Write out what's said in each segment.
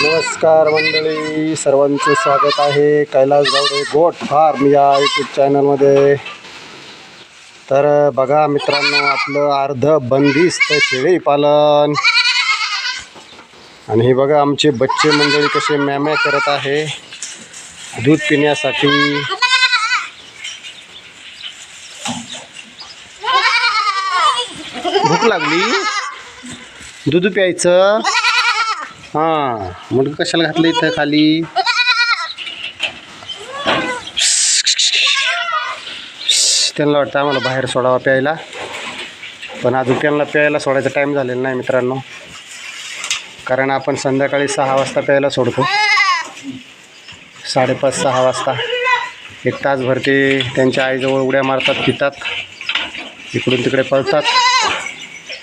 नमस्कार मंडळी सर्वांचं स्वागत आहे. कैलास गावडे गोट फार्म या यूट्यूब चॅनलमध्ये तर बघा मित्रांनो आपलं अर्ध बंदिस्त शेळी पालन. आणि हे बघा आमचे बच्चे मंडळी कसे मॅम्या करत आहे. दूध पिण्यासाठी. भूक लागली? दूध प्यायचं? हां मग कशाला घातलं इथं खाली? त्यांना वाटतं आम्हाला बाहेर सोडावा प्यायला. पण अजून त्यांना प्यायला सोडायचा टाईम झालेला नाही मित्रांनो. कारण आपण संध्याकाळी सहा वाजता प्यायला सोडतो. साडेपाच सहा वाजता. एक तासभर ते त्यांच्या आईजवळ उड्या मारतात पितात इकडून तिकडे पळतात.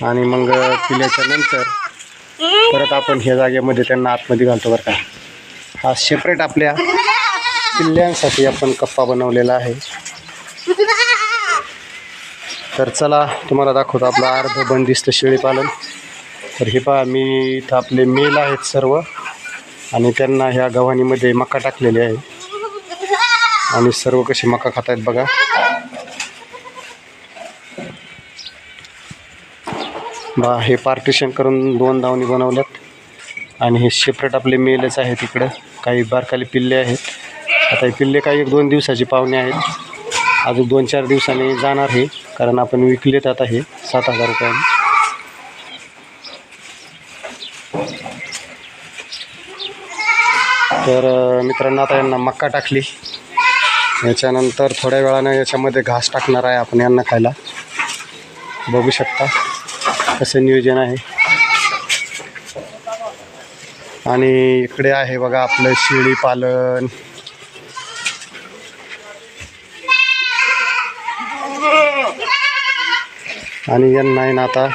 आणि मग पिल्याच्या नंतर परत आपण ह्या जागेमध्ये त्यांना आतमध्ये घालतो बरं का. हा सेपरेट आपल्या पिल्ल्यांसाठी आपण कप्पा बनवलेला आहे. तर चला तुम्हाला दाखवतो आपलं अर्ध बंदिस्त शेळी पालन तर हे पहा मी इथं आपले मेल आहेत सर्व. आणि त्यांना ह्या गव्हाणीमध्ये मका टाकलेली आहे. आणि सर्व कसे मका खात आहेत बघा. बा हे पार्टिशन करून दोन दावणी बनवल्यात. आणि हे सेपरेट आपले मेलच आहेत इकडं. काही बारकाली पिल्ले आहेत. आता हे पिल्ले काही एक दोन दिवसाचे पाहुणे आहेत. अजून दोन चार दिवसांनी जाणार हे कारण आपण विकलेत आता हे सात हजार रुपयाने. तर मित्रांनो आता यांना मक्का टाकली. याच्यानंतर थोड्या वेळानं याच्यामध्ये घास टाकणार आहे आपण यांना खायला. बघू शकता. असं नियोजन आहे. आणि इकडे आहे बघा आपलं शेळी पालन. आणि यांना आहे ना आता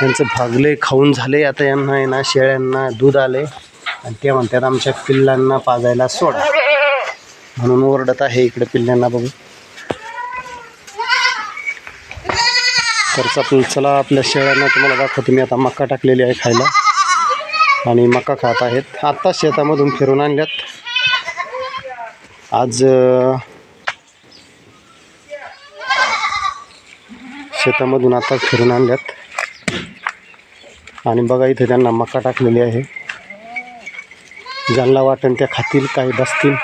त्यांचं भागले खाऊन झाले. आता यांना आहे ना शेळ्यांना दूध आले. आणि ते म्हणतात आमच्या पिल्लांना पाजायला सोडा. म्हणून ओरडत आहे इकडे पिल्ल्यांना बघू. तर चल चला आपल्या शेळ्यांना तुम्हाला दाखवतो. मी आता मक्का टाकलेली आहे खायला. आणि मक्का खात आहेत. आत्ता शेतामधून फिरून आणल्यात. आज शेतामधून आता फिरून आणल्यात. आणि बघा इथे त्यांना मक्का टाकलेली आहे. ज्यांना वाटेल त्या खातील काही बसतील.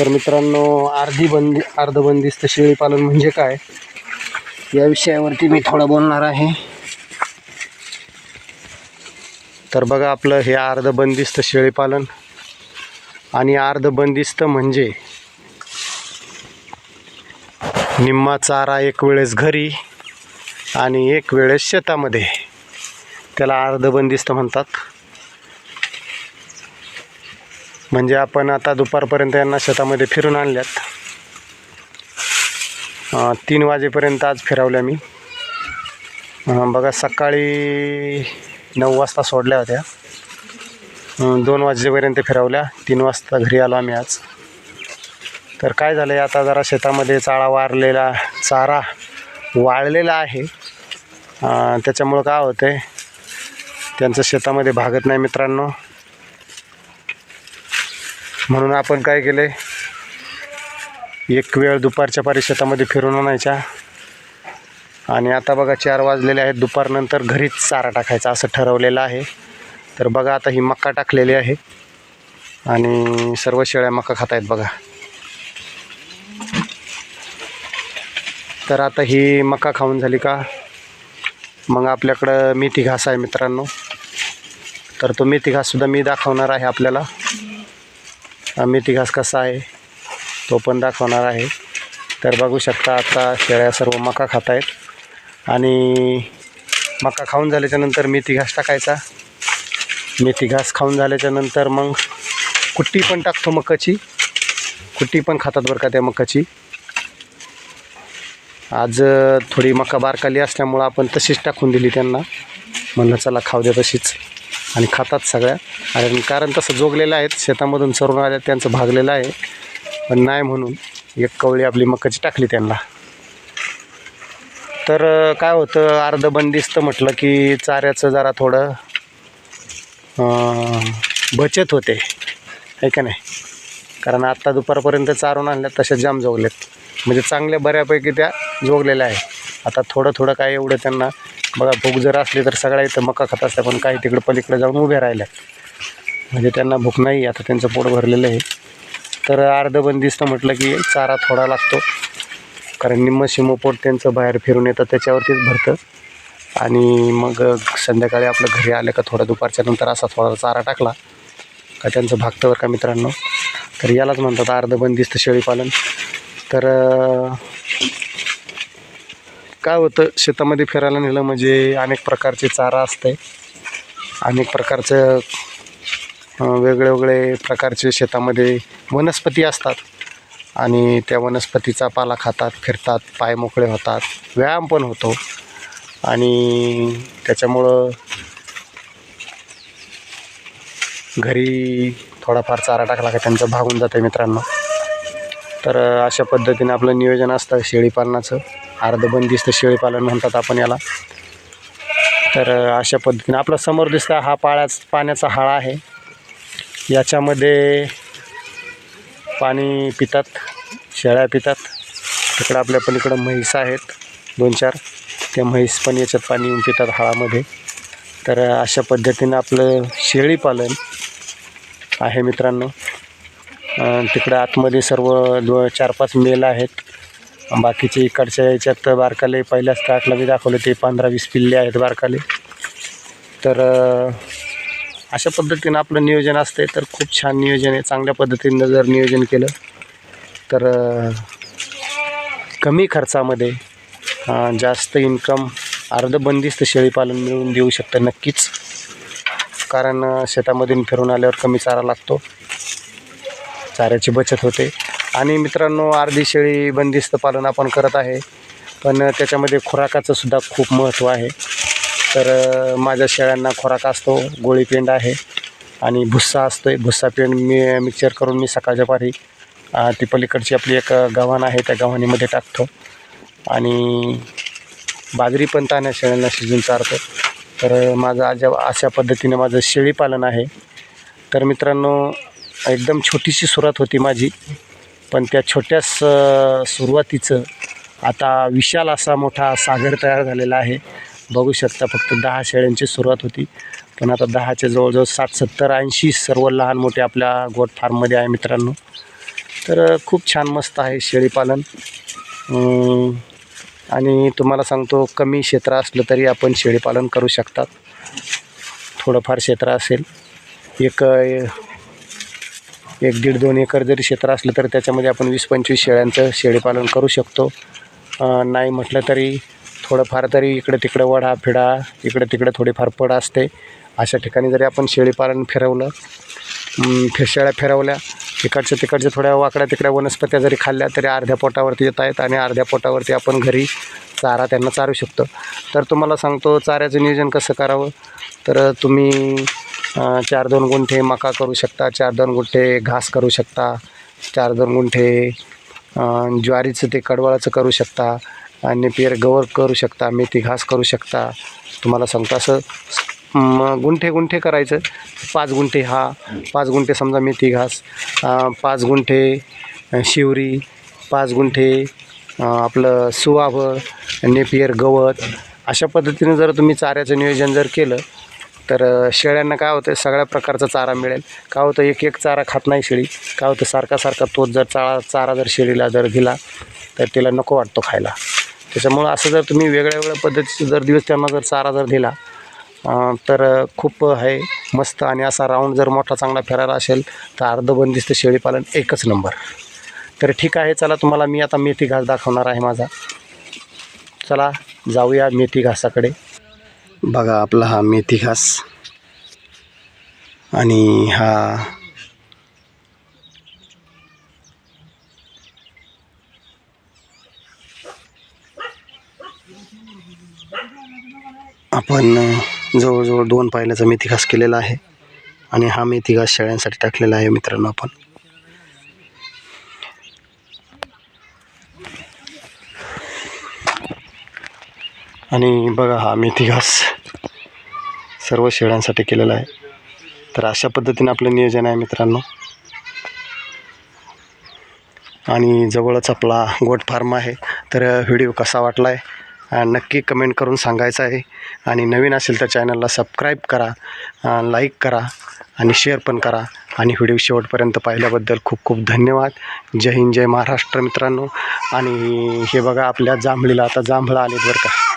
तर मित्रांनो अर्धी बंदी अर्धबंदिस्त शेळीपालन म्हणजे काय? या विषयावरती मी थोडं बोलणार आहे. तर बघा आपलं हे अर्धबंदिस्त शेळीपालन आणि अर्धबंदिस्त म्हणजे निम्मा चारा एक वेळेस घरी आणि एक वेळेस शेतामध्ये. त्याला अर्धबंदिस्त म्हणतात. म्हणजे आपण आता दुपारपर्यंत यांना शेतामध्ये फिरून आणल्यात. तीन वाजेपर्यंत आज फिरवल्या मी. बघा सकाळी नऊ वाजता सोडल्या होत्या. दोन वाजेपर्यंत फिरवल्या. तीन वाजता घरी आलो आम्ही आज. तर काय झालं आहे आता जरा शेतामध्ये चाळा वारलेला चारा वाळलेला आहे. त्याच्यामुळं काय होतं आहे त्यांचं शेतामध्ये भागत नाही मित्रांनो. म्हणून आपण काय केलं आहे एक वेळ दुपारच्या पारी शेतामध्ये फिरून आणायच्या आणि आता बघा चार वाजलेले आहेत. दुपारनंतर घरीच चारा टाकायचा असं ठरवलेलं आहे. तर बघा आता ही मक्का टाकलेली आहे. आणि सर्व शेळ्या मक्का खात आहेत बघा. तर आता ही मक्का खाऊन झाली का? मग आपल्याकडं मेथी घास आहे मित्रांनो. तर तो मेथी घाससुद्धा मी दाखवणार आहे आपल्याला. मेथी घास कसा आहे तो पण दाखवणार आहे. तर बघू शकता आता शेळ्या सर्व मका खात आहेत. आणि मका खाऊन झाल्याच्यानंतर मेथी घास टाकायचा. मेथी घास खाऊन झाल्याच्यानंतर मग कुट्टी पण टाकतो मकाची. कुट्टी पण खातात बरं का त्या मकाची. आज थोडी मका बारकाली असल्यामुळं आपण तशीच टाकून दिली त्यांना. म्हणलं चला खाऊ द्या तशीच. आणि खातात सगळ्या. आणि कारण तसं जोगलेलं आहेत शेतामधून चरून आल्या त्यांचं भागलेलं आहे. पण नाही म्हणून एक कवळी आपली मकाची टाकली त्यांना. तर काय होतं अर्ध बंदिस्त म्हटलं की चाऱ्याचं जरा थोडं बचत होते. आहे का नाही? कारण आत्ता दुपारपर्यंत चारून आणल्या तशा जाम जोगलेत. म्हणजे चांगल्या बऱ्यापैकी त्या जोगलेल्या आहे आता थोडं थोडं काय एवढं त्यांना बघा भूक जर असली तर सगळ्या इथं मका खात असल्या पण काही तिकडं पलीकडे जाऊन उभे राहिल्या. म्हणजे त्यांना भूक नाही आता त्यांचं पोट भरलेलं आहे. तर अर्धं बंदिस्त म्हटलं की चारा थोडा लागतो. कारण निम्म शिमो पोट त्यांचं बाहेर फिरून येतं त्याच्यावरतीच भरतं. आणि मग संध्याकाळी आपलं घरी आलं का थोडा दुपारच्या नंतर असा थोडा चारा टाकला का त्यांचं भागतं बरं का मित्रांनो? तर यालाच म्हणतात अर्धं बंदिस्त शेळीपालन. तर काय होतं शेतामध्ये फिरायला नेलं म्हणजे अनेक प्रकारचे चारा असते अनेक प्रकारचं वेगळे वेगळे प्रकारचे शेतामध्ये वनस्पती असतात. आणि त्या वनस्पतीचा पाला खातात फिरतात पाय मोकळे होतात व्यायाम पण होतो. आणि त्याच्यामुळं घरी थोडाफार चारा टाकला का त्यांचं भागून जातं मित्रांनो. तर अशा पद्धतीने आपलं नियोजन असतं शेळीपालनाचं. अर्धबंदिस्त शेळीपालन म्हणतात आपण याला. तर अशा पद्धतीने. आपला समोर दिसता हा पाळ्याच पाण्याचा हाळा आहे. याच्यामध्ये पाणी पितात शेळ्या पितात. तिकडं आपल्या पलीकडं म्हैस आहेत दोन चार. त्या म्हैस पण याच्यात पाणी येऊन पितात हाळामध्ये. तर अशा पद्धतीनं आपलं शेळीपालन आहे मित्रांनो. तिकडं आतमध्ये सर्व दो चार पाच मेल आहेत. बाकीचे इकडच्या याच्यात बारकाले पहिल्या स्टार्टला मी दाखवले ते पंधरा वीस पिल्ले आहेत बारकाले. तर अशा पद्धतीनं आपलं नियोजन असते तर खूप छान नियोजन आहे. चांगल्या पद्धतीनं जर नियोजन केलं तर कमी खर्चामध्ये जास्त इन्कम अर्धबंदिस्त शेळीपालन मिळवून देऊ शकतं नक्कीच. कारण शेतामधून फिरून आल्यावर कमी चारा लागतो. चाऱ्याची बचत होते. आणि मित्रांनो अर्धी शेळी बंदिस्त पालन आपण करत आहे. पण त्याच्यामध्ये खुराकाचं सुद्धा खूप महत्त्व आहे. तर माझ्या शेळ्यांना खुराक असतो गोळीपेंड आहे आणि भुस्सा असतो आहे भुस्सा पेंड मी मिक्सर करून मी सकाळच्या पारी ती पलीकडची आपली एक गव्हाण आहे त्या गव्हाणीमध्ये टाकतो. आणि बाजरी पण ताण्या शेळ्यांना शिजून चारतो. तर माझं आज अशा पद्धतीने माझं शेळीपालन आहे. तर मित्रांनो एकदम छोटीशी सुरुवात होती माझी. पण त्या छोट्या स सुरुवातीचं आता विशाल असा मोठा सागर तयार झालेला आहे. बघू शकता फक्त दहा शेळ्यांची सुरुवात होती. पण आता दहाच्या जवळजवळ सात सत्तर ऐंशी सर्व लहान मोठे आपल्या गोट फार्ममध्ये आहे मित्रांनो. तर खूप छान मस्त आहे शेळीपालन आणि तुम्हाला सांगतो कमी क्षेत्र असलं तरी आपण शेळीपालन करू शकतात. थोडंफार क्षेत्र असेल. एक एक दीड दोन एकर जरी क्षेत्र असलं तर त्याच्यामध्ये आपण वीस पंचवीस शेळ्यांचं शेळीपालन करू शकतो. नाही म्हटलं तरी थोडंफार तरी इकडं तिकडं वडा फिडा इकडं तिकडं थोडीफार पड असते. अशा ठिकाणी जरी आपण शेळीपालन फिरवलं अं, फि शेळ्या फिरवल्या तिकडच्या तिकडच्या थोड्या वाकड्या तिकड्या वनस्पत्या जरी खाल्ल्या तरी अर्ध्या पोटावरती येत आहेत आणि अर्ध्या पोटावरती आपण घरी चारा त्यांना चारू शकतो. तर तुम्हाला सांगतो चाऱ्याचं नियोजन कसं करावं? तर तुम्ही चार दोन गुंठे मका करू शकता चार दोन गुंठे घास करू शकता चार दोन गुंठे ज्वारीचं ते कडवळाचं करू शकता आणि पेर गवर करू शकता मेथी घास करू शकता. तुम्हाला सांगतो असं गुंठे गुंठे करायचं. पाच गुंठे हा पाच गुंठे समजा मेथी घास पाच गुंठे शिवरी पाच गुंठे आपलं सुवाभ नेपियर गवत. अशा पद्धतीने जर तुम्ही चाऱ्याचं नियोजन जर केलं तर शेळ्यांना काय होतं सगळ्या प्रकारचा चारा मिळेल. काय होतं एक एक चारा खात नाही शेळी. काय होतं सारखा सारखा तोच जर चारा चारा जर शेळीला जर दिला तर तिला नको वाटतो खायला. त्याच्यामुळं असं जर तुम्ही वेगळ्या वेगळ्या पद्धतीचं जर दिवस त्यांना जर चारा जर दिला तर खूप आहे मस्त आणि असा राऊंड जर मोठा चांगला फिरायला असेल तर अर्धबंदिस्त शेळीपालन एकच नंबर. तर ठीक आहे चला तुम्हाला मी आता मेथी घास दाखवणार आहे माझा. चला जाऊया मेथी घासाकडे. बघा आपला हा मेथी घास आणि हा आपण जवळजवळ दोन पायल्याचा मेथी घास केलेला आहे. आणि हा मेथी घास शेळ्यांसाठी टाकलेला आहे मित्रांनो आपण. आणि बघा हा मेथी घास सर्व शेळ्यांसाठी केलेला आहे. तर अशा पद्धतीने आपलं नियोजन आहे मित्रांनो. आणि जवळच आपला गोट फार्म आहे. तर व्हिडिओ कसा वाटला आहे नक्की कमेंट करून सांगायचं आहे. आणि नवीन असेल तर चॅनलला सबस्क्राईब करा लाईक करा आणि शेअर पण करा. आणि व्हिडिओ शेवटपर्यंत पाहिल्याबद्दल खूप खूप धन्यवाद. जय हिंद जय महाराष्ट्र मित्रांनो. आणि हे बघा आपल्या जांभळीला आता जांभळा आलेत बरं का.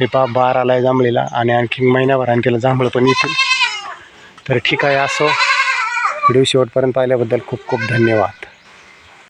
हे पहा बार आला आहे जांभळीला आणि आणखी महिन्याभराने त्याला जांभळं पण येतील. तर ठीक आहे असो. व्हिडिओ शेवटपर्यंत पाहिल्याबद्दल खूप खूप धन्यवाद.